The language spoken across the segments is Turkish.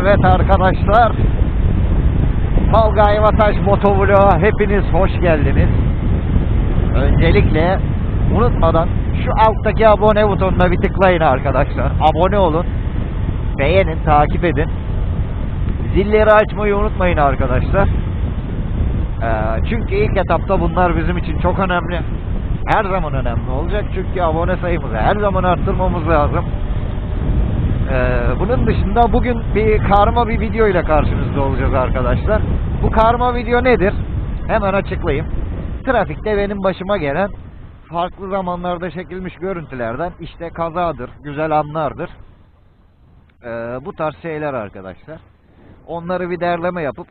Evet arkadaşlar. Tolga Vataş Motovlog'a hepiniz hoş geldiniz. Öncelikle unutmadan şu alttaki abone butonuna bir tıklayın arkadaşlar. Abone olun. Beğenin, takip edin. Zilleri açmayı unutmayın arkadaşlar. Ee, çünkü ilk etapta bunlar bizim için çok önemli. Her zaman önemli olacak çünkü abone sayımızı her zaman arttırmamız lazım. Ee, bunun dışında bugün bir karma bir video ile karşınızda olacağız arkadaşlar. Bu karma video nedir? Hemen açıklayayım. Trafikte benim başıma gelen farklı zamanlarda çekilmiş görüntülerden işte kazadır, güzel anlardır. Ee, bu tarz şeyler arkadaşlar. Onları bir derleme yapıp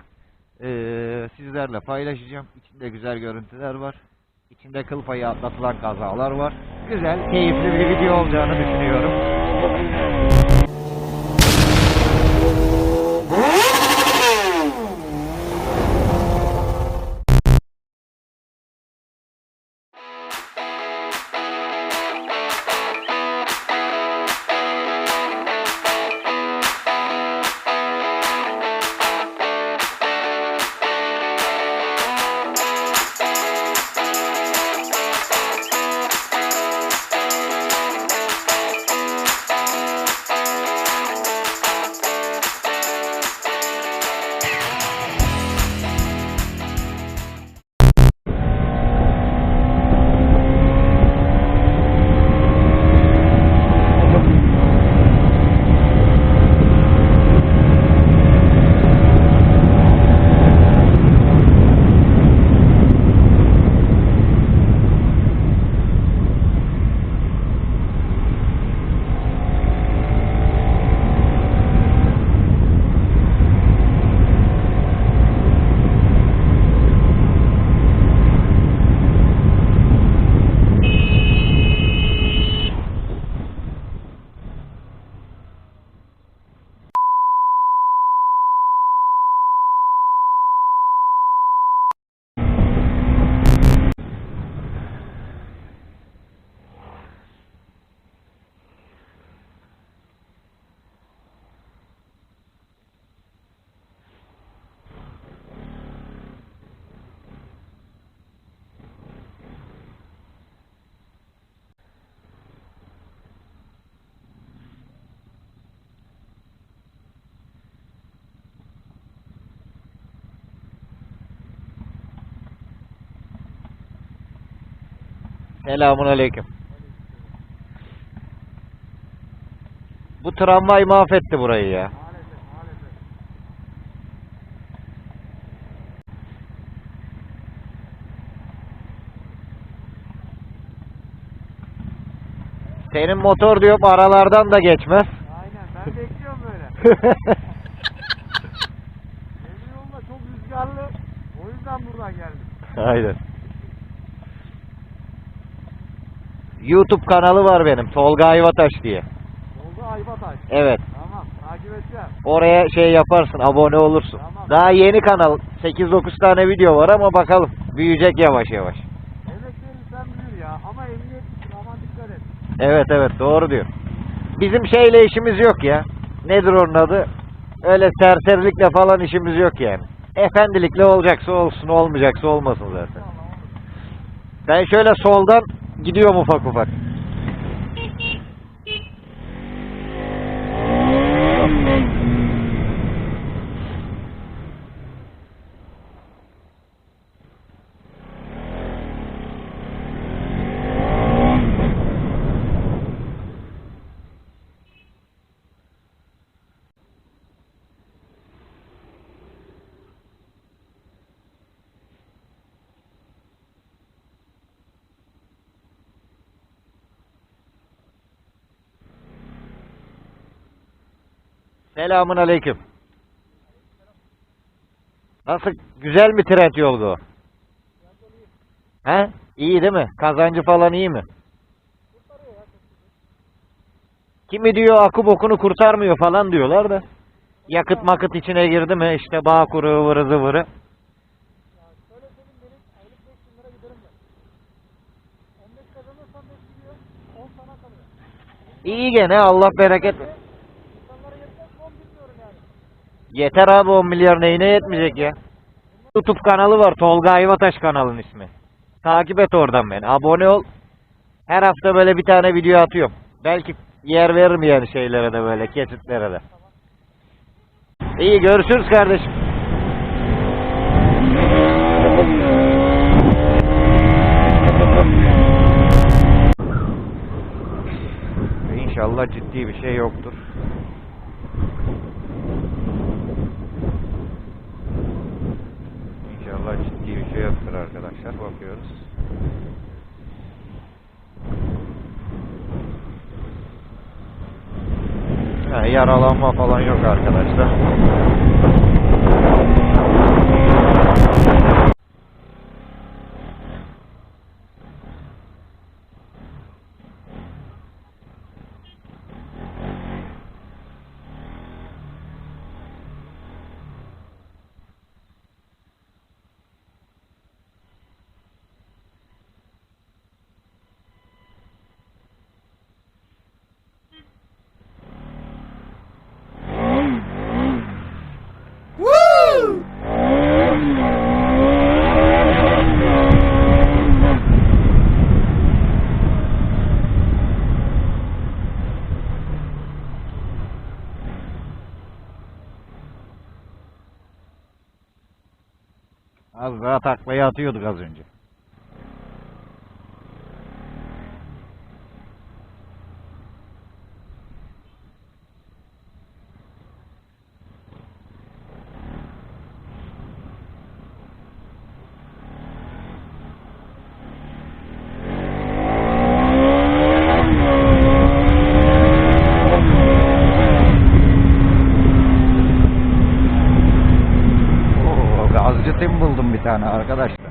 ee, sizlerle paylaşacağım. İçinde güzel görüntüler var. İçinde kıl payı atlatılan kazalar var. Güzel, keyifli bir video olacağını düşünüyorum. Selamun aleyküm. Bu tramvay mahvetti burayı ya. Senin motor diyorum aralardan da geçmez. Aynen ben bekliyorum böyle. Emin olma çok rüzgarlı. O yüzden buradan geldim. Aynen. YouTube kanalı var benim. Tolga Ayvataş diye. Oldu Ayvataş. Evet. Tamam takip edeceğim. Oraya şey yaparsın, abone olursun. Tamam. Daha yeni kanal. 8-9 tane video var ama bakalım. Büyüyecek yavaş yavaş. Emek verirsen büyür ya ama emniyet aman dikkat et. Evet evet doğru diyor. Bizim şeyle işimiz yok ya. Nedir onun adı? Öyle serserilikle falan işimiz yok yani. Efendilikle olacaksa olsun, olmayacaksa olmasın zaten. Ben şöyle soldan gidiyorum ufak ufak. Selamun aleyküm. Nasıl? Güzel mi trend yol bu? He? İyi değil mi? Kazancı falan iyi mi? Kimi diyor akı bokunu kurtarmıyor falan diyorlar da. Yakıt makıt içine girdi mi işte bağ kuru ıvırı zıvırı. Şöyle söyleyeyim benim aylık 5000 lira giderim ben. 15 kazanırsam 5 gidiyor 10 sana kalıyor. İyi gene Allah bereket. İnsanlara yetmez mi 10 bilmiyorum yani. Yeter abi 10 milyar neyine yetmeyecek ya. YouTube kanalı var Tolga Ayvataş kanalın ismi. Takip et oradan beni. Abone ol. Her hafta böyle bir tane video atıyorum. Belki yer veririm yani şeylere de böyle kesitlere de. İyi görüşürüz kardeşim. İnşallah ciddi bir şey yoktur. İnşallah ciddi bir şey yoktur arkadaşlar. Bakıyoruz. Ha, yaralanma falan yok arkadaşlar. Taklayı atıyorduk az önce. Tim buldum bir tane arkadaşlar.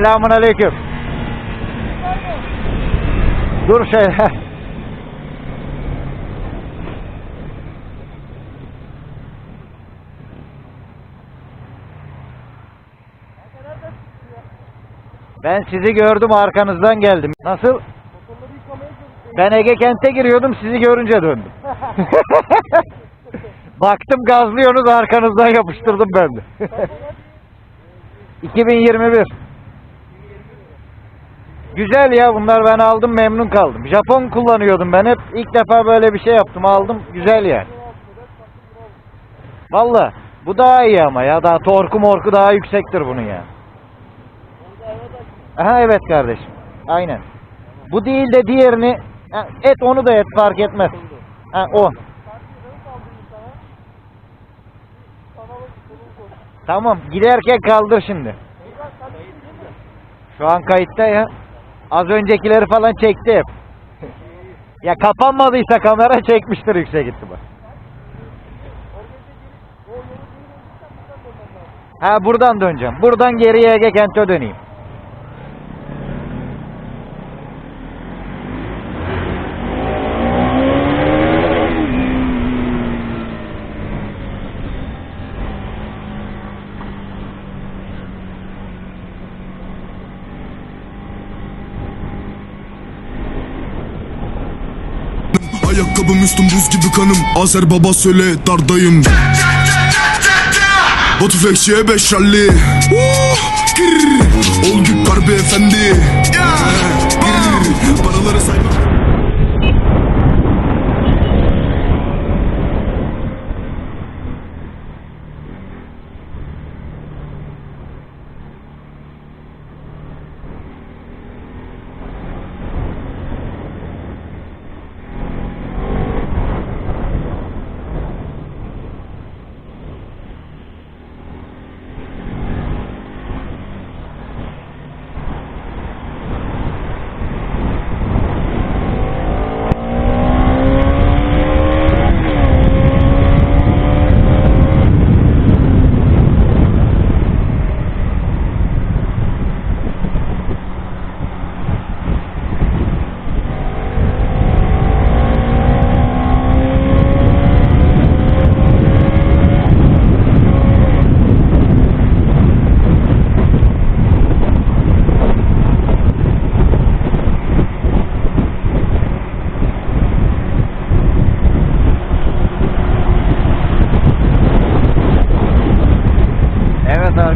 Selamun aleyküm. Dur şey. Ben sizi gördüm arkanızdan geldim. Nasıl? Ben Ege Kent'e giriyordum sizi görünce döndüm. Baktım gazlıyorsunuz arkanızdan yapıştırdım ben de. 2021. Güzel ya bunlar ben aldım memnun kaldım. Japon kullanıyordum ben hep. İlk defa böyle bir şey yaptım aldım. Güzel yani. Valla bu daha iyi ama ya. Daha torku morku daha yüksektir bunun ya. Aha evet kardeşim. Aynen. Bu değil de diğerini et onu da et fark etmez. Ha o. Tamam giderken kaldır şimdi. Şu an kayıtta ya. Az öncekileri falan çekti hep. ya kapanmadıysa kamera çekmiştir yüksek ihtimal. Ha buradan döneceğim. Buradan geriye Ege Kent'e döneyim. Üstüm buz gibi kanım. Azer baba söyle dardayım. Batu Fekçi'ye beş ralli Oh. Ol git harbi efendi. Paraları sayma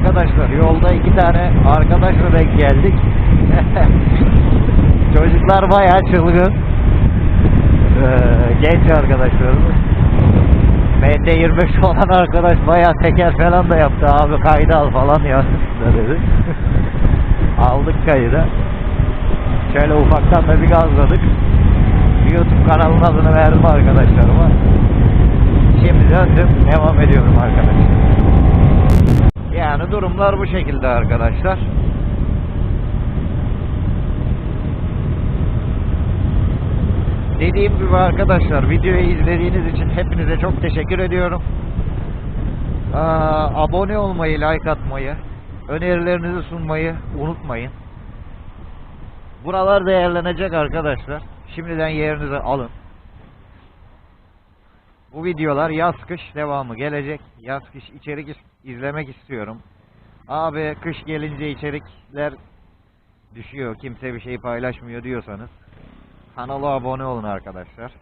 arkadaşlar. Yolda iki tane arkadaşla denk geldik. Çocuklar bayağı çılgın. Ee, genç arkadaşlarımız. Bende 25 olan arkadaş bayağı teker falan da yaptı abi kaydı al falan yazdı dedi. Aldık kaydı. Şöyle ufaktan da bir gazladık. YouTube kanalının adını verdim arkadaşlarıma. Şimdi döndüm devam ediyorum arkadaşlar. Yani durumlar bu şekilde arkadaşlar. Dediğim gibi arkadaşlar videoyu izlediğiniz için hepinize çok teşekkür ediyorum. Aa, abone olmayı, like atmayı, önerilerinizi sunmayı unutmayın. Buralar değerlenecek arkadaşlar. Şimdiden yerinizi alın. Bu videolar yaz kış devamı gelecek. Yaz kış içerik izlemek istiyorum. Abi kış gelince içerikler düşüyor. Kimse bir şey paylaşmıyor diyorsanız kanala abone olun arkadaşlar.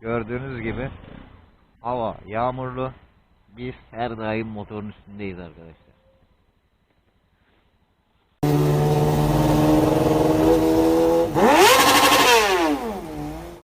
Gördüğünüz gibi hava yağmurlu. Biz her daim motorun üstündeyiz arkadaşlar.